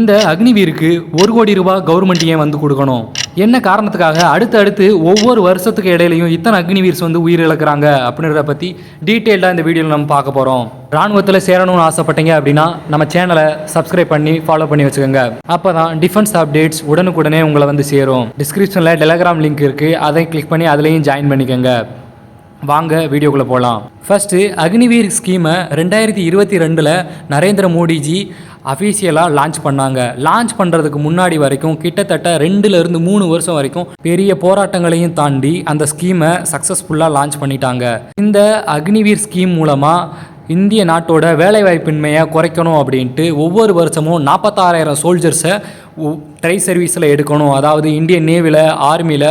இந்த அக்னிவீருக்கு ஒரு கோடி ரூபாய் கவர்மெண்ட் ஏன் வந்து கொடுக்கணும்? என்ன காரணத்துக்காக அடுத்து அடுத்து ஒவ்வொரு வருஷத்துக்கு இடையிலையும் இத்தனை அக்னிவீர்ஸ் வந்து உயிரிழக்கிறாங்க அப்படின்றத பற்றி டீட்டெயில்டாக இந்த வீடியோவில் நம்ம பார்க்க போகிறோம் ராணுவத்தில் சேரணும்னு ஆசைப்பட்டீங்க அப்படின்னா நம்ம சேனலை சப்ஸ்கிரைப் பண்ணி ஃபாலோ பண்ணி வச்சுக்கோங்க. அப்போ தான் டிஃபென்ஸ் அப்டேட்ஸ் உடனுக்குடனே உங்களை வந்து சேரும். டிஸ்கிரிப்ஷனில் டெலகிராம் லிங்க் இருக்குது அதை கிளிக் பண்ணி அதுலேயும் ஜாயின் பண்ணிக்கோங்க. வாங்க வீடியோக்குள்ளே போகலாம் ஃபஸ்ட்டு அக்னிவீர் ஸ்கீமை ரெண்டாயிரத்தி இருபத்தி ரெண்டில் நரேந்திர மோடிஜி அஃபீஷியலாக லான்ச் பண்ணாங்க. லான்ச் பண்ணுறதுக்கு முன்னாடி வரைக்கும் கிட்டத்தட்ட ரெண்டுலேருந்து மூணு வருஷம் வரைக்கும் பெரிய போராட்டங்களையும் தாண்டி அந்த ஸ்கீமை சக்ஸஸ்ஃபுல்லாக லான்ச் பண்ணிட்டாங்க. இந்த அக்னிவீர் ஸ்கீம் மூலமாக இந்திய நாட்டோட வேலைவாய்ப்பின்மையை குறைக்கணும் அப்படின்ட்டு ஒவ்வொரு வருஷமும் நாற்பத்தாறாயிரம் சோல்ஜர்ஸை ட்ரை சர்வீஸில் எடுக்கணும். அதாவது இந்தியன் நேவியில் ஆர்மியில்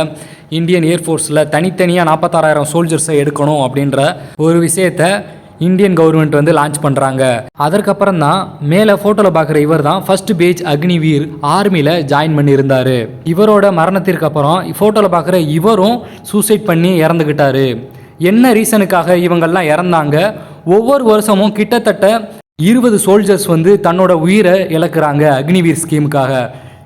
இந்தியன் ஏர்ஃபோர்ஸில் தனித்தனியாக நாற்பத்தாறாயிரம் சோல்ஜர்ஸை எடுக்கணும் அப்படின்ற ஒரு விஷயத்த இந்தியன் கவர்மெண்ட் வந்து லான்ச் பண்ணுறாங்க அதற்கப்புறம் தான் மேலே ஃபோட்டோவில் பார்க்குற இவர் தான் ஃபர்ஸ்ட் பேஜ் அக்னிவீர் ஆர்மியில் ஜாயின் பண்ணியிருந்தார். இவரோட மரணத்திற்கு அப்புறம் ஃபோட்டோவில் பார்க்குற இவரும் சூசைட் பண்ணி இறந்துக்கிட்டாரு என்ன ரீசனுக்காக இவங்கெல்லாம் இறந்தாங்க? ஒவ்வொரு வருஷமும் கிட்டத்தட்ட இருபது சோல்ஜர்ஸ் வந்து தன்னோட உயிரை இழக்கிறாங்க அக்னிவீர் ஸ்கீமுக்காக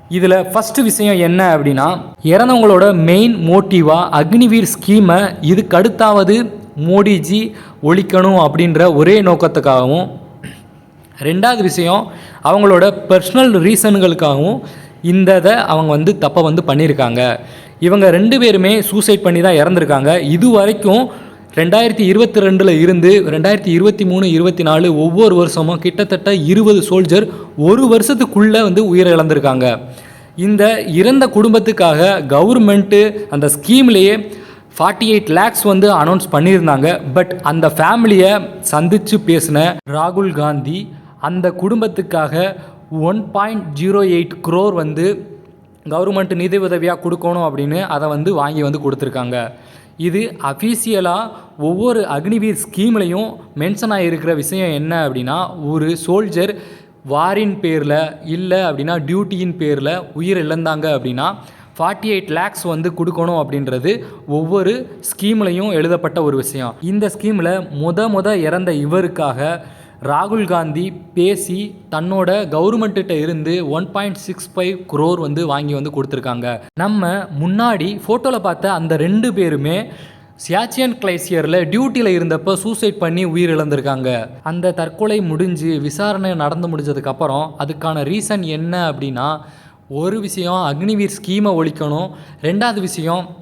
இதில் ஃபஸ்ட்டு விஷயம் என்ன அப்படின்னா இறந்தவங்களோட மெயின் மோட்டிவாக அக்னிவீர் ஸ்கீமை இதுக்கு அடுத்தாவது மோடிஜி ஒழிக்கணும் அப்படின்ற ஒரே நோக்கத்துக்காகவும் ரெண்டாவது விஷயம் அவங்களோட பர்சனல் ரீசன்களுக்காகவும் இந்த இதை அவங்க வந்து தப்பை வந்து பண்ணியிருக்காங்க. இவங்க ரெண்டு பேருமே சூசைட் பண்ணி தான் இறந்துருக்காங்க. இது வரைக்கும் ரெண்டாயிரத்தி இருபத்தி ரெண்டில் இருந்து ரெண்டாயிரத்தி இருபத்தி மூணு இருபத்தி நாலு ஒவ்வொரு வருஷமும் கிட்டத்தட்ட இருபது சோல்ஜர் ஒரு வருஷத்துக்குள்ளே வந்து உயிரிழந்திருக்காங்க. இந்த இறந்த குடும்பத்துக்காக கவர்மெண்ட்டு அந்த ஸ்கீம்லேயே ஃபார்ட்டி எயிட் லேக்ஸ் வந்து அனௌன்ஸ் பண்ணியிருந்தாங்க. பட் அந்த ஃபேமிலியை சந்தித்து பேசின ராகுல் காந்தி அந்த குடும்பத்துக்காக one point zero eight crore வந்து கவர்மெண்ட் நிதி உதவியாக கொடுக்கணும் அப்படின்னு அதை வந்து வாங்கி வந்து கொடுத்துருக்காங்க. இது அஃபீஷியலாக ஒவ்வொரு அக்னிவீர் ஸ்கீம்லையும் மென்ஷன் ஆகிருக்கிற விஷயம் என்ன அப்படின்னா ஒரு சோல்ஜர் வாரின் பேரில் இல்லை அப்படின்னா டியூட்டியின் பேரில் உயிர் இழந்தாங்க அப்படின்னா ஃபார்ட்டி எயிட் லேக்ஸ் வந்து கொடுக்கணும் அப்படின்றது ஒவ்வொரு ஸ்கீம்லையும் எழுதப்பட்ட ஒரு விஷயம். இந்த ஸ்கீமில் முத முத இறந்த இவருக்காக ராகுல் காந்தி பேசி தன்னோட கவர்மெண்ட்டிட்ட இருந்து one point six five crore வந்து வாங்கி வந்து கொடுத்துருக்காங்க. நம்ம முன்னாடி ஃபோட்டோவில் பார்த்த அந்த ரெண்டு பேருமே சியாச்சியன் கிளைசியரில் டியூட்டியில் இருந்தப்போ சூசைட் பண்ணி உயிர் இழந்திருக்காங்க அந்த தற்கொலை முடிஞ்சு விசாரணை நடந்து முடிஞ்சதுக்கப்புறம் அதுக்கான ரீசன் என்ன அப்படின்னா ஒரு விஷயம் அக்னிவீர் ஸ்கீமை ஒழிக்கணும். ரெண்டாவது விஷயம்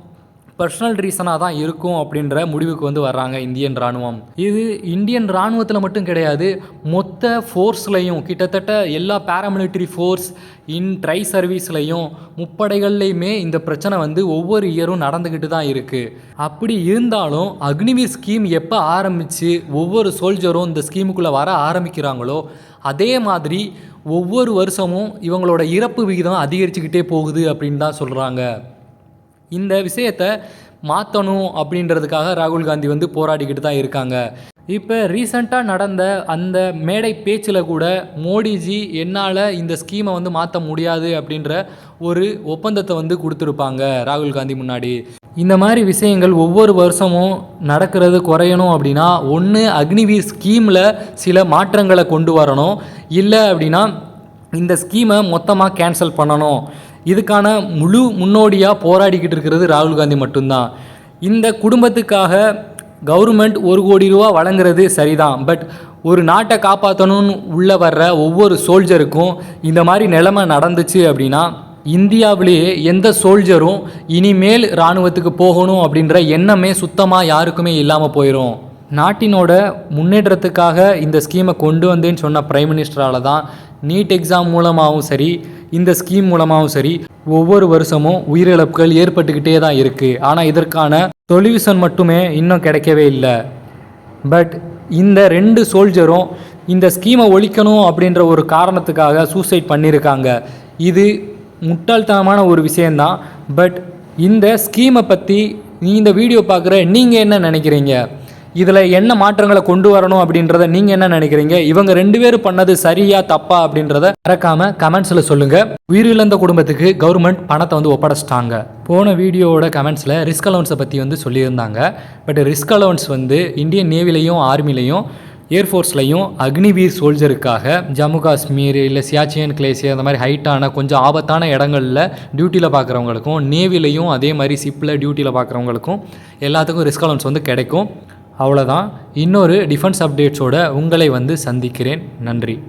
பர்சனல் ரீசனாக தான் இருக்கும் அப்படின்ற முடிவுக்கு வந்து வர்றாங்க இந்தியன் ராணுவம் இது இந்தியன் ராணுவத்தில் மட்டும் கிடையாது மொத்த ஃபோர்ஸ்லையும் கிட்டத்தட்ட எல்லா பேராமிலிட்டரி ஃபோர்ஸ் இன் ட்ரை சர்வீஸ்லையும் முப்படைகள்லையுமே இந்த பிரச்சனை வந்து ஒவ்வொரு இயரும் நடந்துக்கிட்டு தான் இருக்குது அப்படி இருந்தாலும் அக்னிவீர் ஸ்கீம் எப்போ ஆரம்பித்து ஒவ்வொரு சோல்ஜரும் இந்த ஸ்கீமுக்குள்ளே வர ஆரம்பிக்கிறாங்களோ அதே மாதிரி ஒவ்வொரு வருஷமும் இவங்களோட இறப்பு விகிதம் அதிகரிச்சுக்கிட்டே போகுது அப்படின்னு தான் சொல்கிறாங்க இந்த விஷயத்தை மாற்றணும் அப்படின்றதுக்காக ராகுல் காந்தி வந்து போராடிக்கிட்டு தான் இருக்காங்க. இப்போ ரீசண்டாக நடந்த அந்த மேடை பேச்சில் கூட மோடிஜி என்னால் இந்த ஸ்கீமை வந்து மாற்ற முடியாது அப்படின்ற ஒரு ஒப்பந்தத்தை வந்து கொடுத்துருப்பாங்க ராகுல் காந்தி முன்னாடி. இந்த மாதிரி விஷயங்கள் ஒவ்வொரு வருஷமும் நடக்கிறது குறையணும் அப்படின்னா ஒன்று அக்னிவீர் ஸ்கீமில் சில மாற்றங்களை கொண்டு வரணும். இல்லை அப்படின்னா இந்த ஸ்கீமை மொத்தமாக கேன்சல் பண்ணணும். இதுக்கான முழு முன்னோடியாக போராடிக்கிட்டு இருக்கிறது ராகுல் காந்தி மட்டும்தான். இந்த குடும்பத்துக்காக கவர்மெண்ட் ஒரு கோடி ரூபா வழங்குறது சரிதான். பட் ஒரு நாட்டை காப்பாற்றணும்னு உள்ளே வர்ற ஒவ்வொரு சோல்ஜருக்கும் இந்த மாதிரி நிலைமை நடந்துச்சு அப்படின்னா இந்தியாவிலேயே எந்த சோல்ஜரும் இனிமேல் இராணுவத்துக்கு போகணும் அப்படின்ற எண்ணமே சுத்தமாக யாருக்குமே இல்லாமல் போயிடும் நாட்டினோட முன்னேற்றத்துக்காக இந்த ஸ்கீமை கொண்டு வந்தேன்னு சொன்ன பிரைம் மினிஸ்டரால் தான் நீட் எக்ஸாம் மூலமாகவும் சரி இந்த ஸ்கீம் மூலமாகவும் சரி ஒவ்வொரு வருஷமும் உயிரிழப்புகள் ஏற்பட்டுக்கிட்டே தான் இருக்குது ஆனால் இதற்கான சொல்யூஷன் மட்டுமே இன்னும் கிடைக்கவே இல்லை. பட் இந்த ரெண்டு சோல்ஜரும் இந்த ஸ்கீமை ஒழிக்கணும் அப்படின்ற ஒரு காரணத்துக்காக சூசைட் பண்ணியிருக்காங்க இது முட்டாள்தனமான ஒரு விஷயந்தான் பட் இந்த ஸ்கீமை பற்றி நீ இந்த வீடியோ பார்க்குற நீங்கள் என்ன நினைக்கிறீங்க? இதில் என்ன மாற்றங்களை கொண்டு வரணும் அப்படின்றத நீங்கள் என்ன நினைக்கிறீங்க? இவங்க ரெண்டு பேரும் பண்ணது சரியா தப்பா அப்படின்றத மறக்காம கமெண்ட்ஸில் சொல்லுங்கள் உயிரிழந்த குடும்பத்துக்கு கவர்மெண்ட் பணத்தை வந்து ஒப்படைச்சிட்டாங்க. போன வீடியோவோட கமெண்ட்ஸில் ரிஸ்க் அலவன்ஸை பற்றி வந்து சொல்லியிருந்தாங்க. பட் ரிஸ்க் அலவன்ஸ் வந்து இந்தியன் நேவிலையும் ஆர்மிலையும் ஏர்ஃபோர்ஸ்லையும் அக்னிவீர் சோல்ஜருக்காக ஜம்மு காஷ்மீர் இல்லை சியாச்சியன் கிளேசியர் அந்த மாதிரி ஹைட்டான கொஞ்சம் ஆபத்தான இடங்களில் டியூட்டியில் பார்க்குறவங்களுக்கும் நேவிலையும் அதே மாதிரி சிப்பில் டியூட்டியில் பார்க்குறவங்களுக்கும் எல்லாத்துக்கும் ரிஸ்க் அலவன்ஸ் வந்து கிடைக்கும். அவ்வளோதான் இன்னொரு டிஃபென்ஸ் அப்டேட்ஸோட உங்களை வந்து சந்திக்கிறேன். நன்றி.